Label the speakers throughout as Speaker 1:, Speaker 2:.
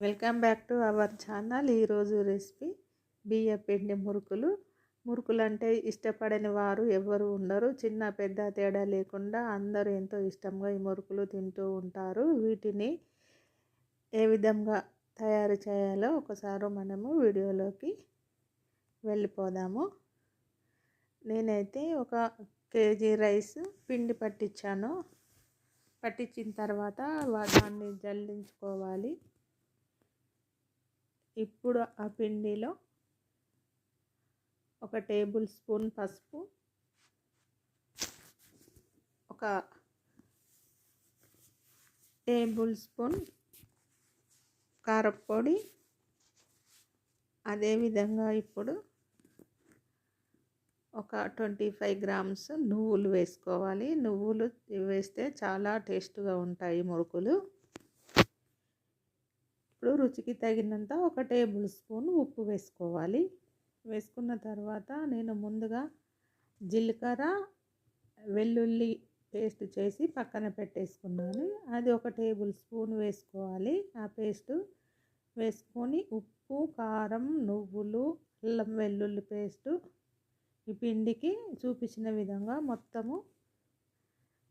Speaker 1: Welcome back to our channel. ఈరోజు recipe బియ్య పిండి మురుకులు. మురుకులు అంటే ఇష్టపడని వారు ఎవరు ఉండరు. చిన్న పెద్ద తేడా లేకుండా అందరూ ఎంతో ఇష్టంగా ఈ మురుకులు తింటూ ఉంటారు. వీటిని ఏ విధంగా తయారు చేయాలో ఒకసారి మనము వీడియోలోకి వెళ్ళిపోదాము. నేనైతే ఒక కేజీ రైస్ పిండి పట్టించాను పట్టించిన తర్వాత దాన్ని జల్లించుకోవాలి. ఇప్పుడు ఆ పిండిలో ఒక టేబుల్ స్పూన్ పసుపు ఒక టేబుల్ స్పూన్ కారపొడి. అదేవిధంగా ఇప్పుడు ఒక ట్వంటీ ఫైవ్ గ్రామ్స్ నువ్వులు వేసుకోవాలి. నువ్వులు వేస్తే చాలా టేస్ట్గా ఉంటాయి మురుకులు. ఇప్పుడు రుచికి తగినంత ఒక టేబుల్ స్పూన్ ఉప్పు వేసుకోవాలి. వేసుకున్న తర్వాత నేను ముందుగా జీలకర్ర వెల్లుల్లి పేస్ట్ చేసి పక్కన పెట్టేసుకున్నాను. అది ఒక టేబుల్ స్పూన్ వేసుకోవాలి. ఆ పేస్ట్ వేసుకొని ఉప్పు కారం నువ్వులు అల్లం వెల్లుల్లి పేస్ట్ ఈ పిండికి చూపించిన విధంగా మొత్తము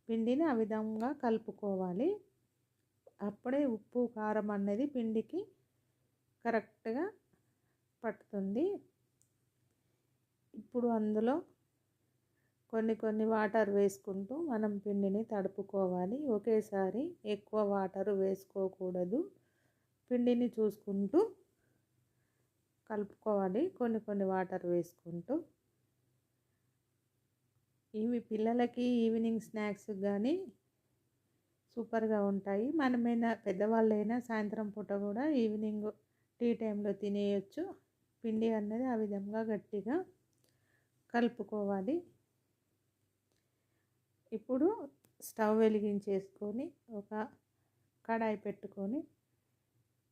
Speaker 1: పిండిని ఆ విధంగా కలుపుకోవాలి. అప్పుడే ఉప్పు కారం అనేది పిండికి కరెక్ట్గా పట్టుతుంది. ఇప్పుడు అందులో కొన్ని కొన్ని వాటర్ వేసుకుంటూ మనం పిండిని తడుపుకోవాలి. ఒకేసారి ఎక్కువ వాటర్ వేసుకోకూడదు. పిండిని చూసుకుంటూ కలుపుకోవాలి. కొన్ని కొన్ని వాటర్ వేసుకుంటూ. ఇవి పిల్లలకి ఈవినింగ్ స్నాక్స్ కానీ సూపర్గా ఉంటాయి. మనమైనా పెద్దవాళ్ళైనా సాయంత్రం పూట కూడా ఈవినింగ్ టీ టైంలో తినేయచ్చు. పిండి అన్నది ఆ విధంగా గట్టిగా కలుపుకోవాలి. ఇప్పుడు స్టవ్ వెలిగించేసుకొని ఒక కడాయి పెట్టుకొని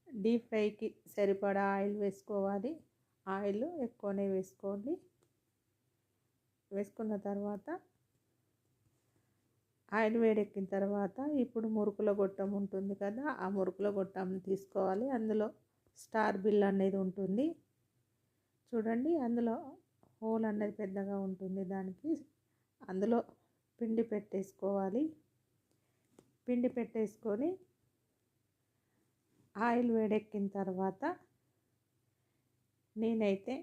Speaker 1: డీప్ ఫ్రైకి సరిపడా ఆయిల్ వేసుకోవాలి. ఆయిల్ ఎక్కువనే వేసుకోండి. వేసుకున్న తర్వాత ఆయిల్ వేడెక్కిన తర్వాత ఇప్పుడు మురుకుల గొట్టం ఉంటుంది కదా ఆ మురుకుల గొట్టం తీసుకోవాలి. అందులో స్టార్ బిల్ అనేది ఉంటుంది. చూడండి అందులో హోల్ అనేది పెద్దగా ఉంటుంది దానికి. అందులో పిండి పెట్టేసుకోవాలి. పిండి పెట్టేసుకొని ఆయిల్ వేడెక్కిన తర్వాత నేనైతే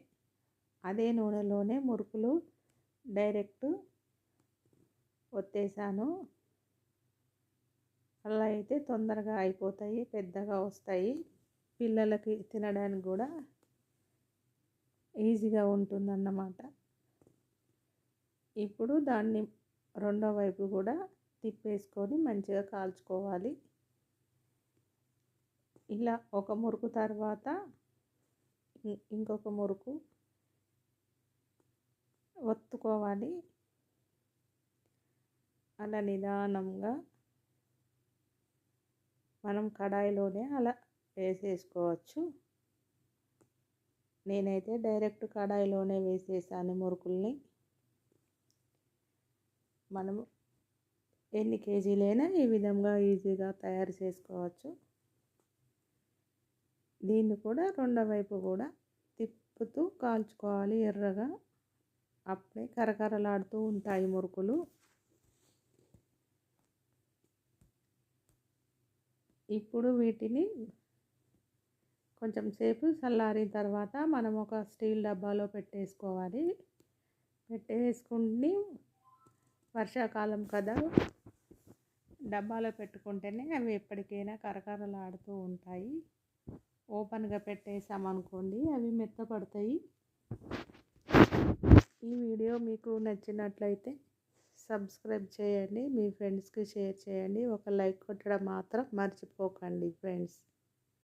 Speaker 1: అదే నూనెలోనే మురుకులు డైరెక్ట్ ఒత్తేసాను. అలా అయితే తొందరగా అయిపోతాయి పెద్దగా వస్తాయి. పిల్లలకి తినడానికి కూడా ఈజీగా ఉంటుందన్నమాట. ఇప్పుడు దాన్ని రెండో వైపు కూడా తిప్పేసుకొని మంచిగా కాల్చుకోవాలి. ఇలా ఒక మురుకు తర్వాత ఇంకొక మురుకు ఒత్తుకోవాలి. అలా నిదానంగా మనం కడాయిలోనే అలా వేసేసుకోవచ్చు. నేనైతే డైరెక్ట్ కడాయిలోనే వేసేసాను మురుకుల్ని. మనము ఎన్ని కేజీలైనా ఈ విధంగా ఈజీగా తయారు చేసుకోవచ్చు. దీన్ని కూడా రెండో వైపు కూడా తిప్పుతూ కాల్చుకోవాలి ఎర్రగా. అప్పుడే కరకరలాడుతూ ఉంటాయి మురుకులు. ఇప్పుడు వీటిని కొంచెం సేపు చల్లారిన తర్వాత మనం ఒక స్టీల్ డబ్బాలో పెట్టేసుకోవాలి. పెట్టేసుకుని వర్షాకాలం కదా డబ్బాలో పెట్టుకుంటేనే అవి ఎప్పటికైనా కరకరలాడుతూ ఉంటాయి. ఓపెన్గా పెట్టేసామనుకోండి అవి మెత్తపడతాయి. ఈ వీడియో మీకు నచ్చినట్లయితే సబ్స్క్రైబ్ చేయండి మీ ఫ్రెండ్స్కి షేర్ చేయండి. ఒక లైక్ కొట్టడం మాత్రం మర్చిపోకండి ఫ్రెండ్స్.